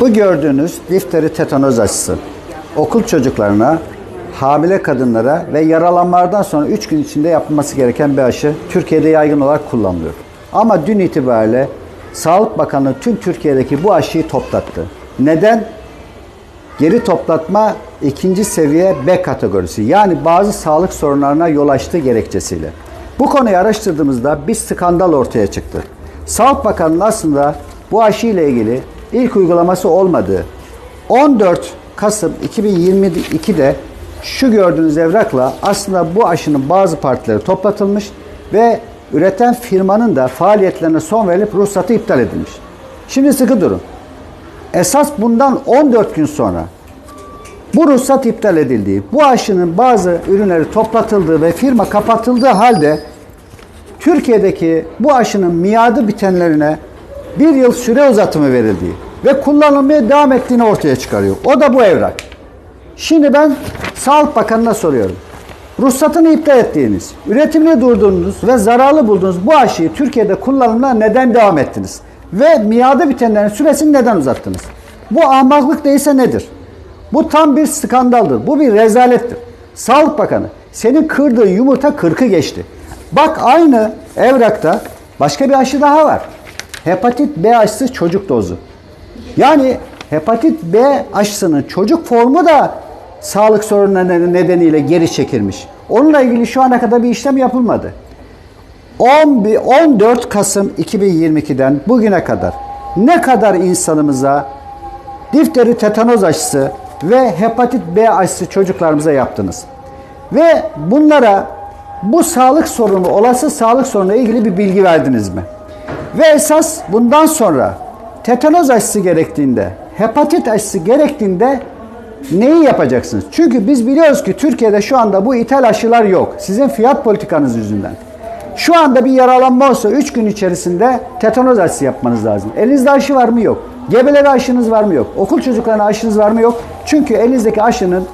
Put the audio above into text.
Bu gördüğünüz difteri tetanoz aşısı. Okul çocuklarına, hamile kadınlara ve yaralanmalardan sonra 3 gün içinde yapılması gereken bir aşı Türkiye'de yaygın olarak kullanılıyor. Ama dün itibariyle Sağlık Bakanlığı tüm Türkiye'deki bu aşıyı toplattı. Neden? Geri toplatma ikinci seviye B kategorisi. Yani bazı sağlık sorunlarına yol açtığı gerekçesiyle. Bu konuyu araştırdığımızda bir skandal ortaya çıktı. Sağlık Bakanlığı aslında bu aşı ile ilgili ilk uygulaması olmadığı 14 Kasım 2022'de şu gördüğünüz evrakla aslında bu aşının bazı partileri toplatılmış ve üreten firmanın da faaliyetlerine son verilip ruhsatı iptal edilmiş. Şimdi sıkı durun. Esas bundan 14 gün sonra bu ruhsat iptal edildiği, bu aşının bazı ürünleri toplatıldığı ve firma kapatıldığı halde Türkiye'deki bu aşının miadı bitenlerine bir yıl süre uzatımı verildiği ve kullanılmaya devam ettiğini ortaya çıkarıyor. O da bu evrak. Şimdi ben Sağlık Bakanı'na soruyorum. Ruhsatını iptal ettiğiniz, üretimini durdurdunuz ve zararlı bulduğunuz bu aşıyı Türkiye'de kullanımına neden devam ettiniz? Ve miadı bitenlerin süresini neden uzattınız? Bu ahmaklık değilse nedir? Bu tam bir skandaldır. Bu bir rezalettir. Sağlık Bakanı senin kırdığın yumurta kırkı geçti. Bak aynı evrakta başka bir aşı daha var. Hepatit B aşısı çocuk dozu. Yani hepatit B aşısının çocuk formu da sağlık sorunları nedeniyle geri çekilmiş. Onunla ilgili şu ana kadar bir işlem yapılmadı. 11 14 Kasım 2022'den bugüne kadar ne kadar insanımıza difteri tetanoz aşısı ve hepatit B aşısı çocuklarımıza yaptınız? Ve bunlara bu sağlık sorunu, olası sağlık sorununa ilgili bir bilgi verdiniz mi? Ve esas bundan sonra tetanoz aşısı gerektiğinde, hepatit aşısı gerektiğinde neyi yapacaksınız? Çünkü biz biliyoruz ki Türkiye'de şu anda bu ithal aşılar yok. Sizin fiyat politikanız yüzünden. Şu anda bir yaralanma olsa 3 gün içerisinde tetanoz aşısı yapmanız lazım. Elinizde aşı var mı? Yok. Gebelere aşınız var mı? Yok. Okul çocuklarına aşınız var mı? Yok. Çünkü elinizdeki aşının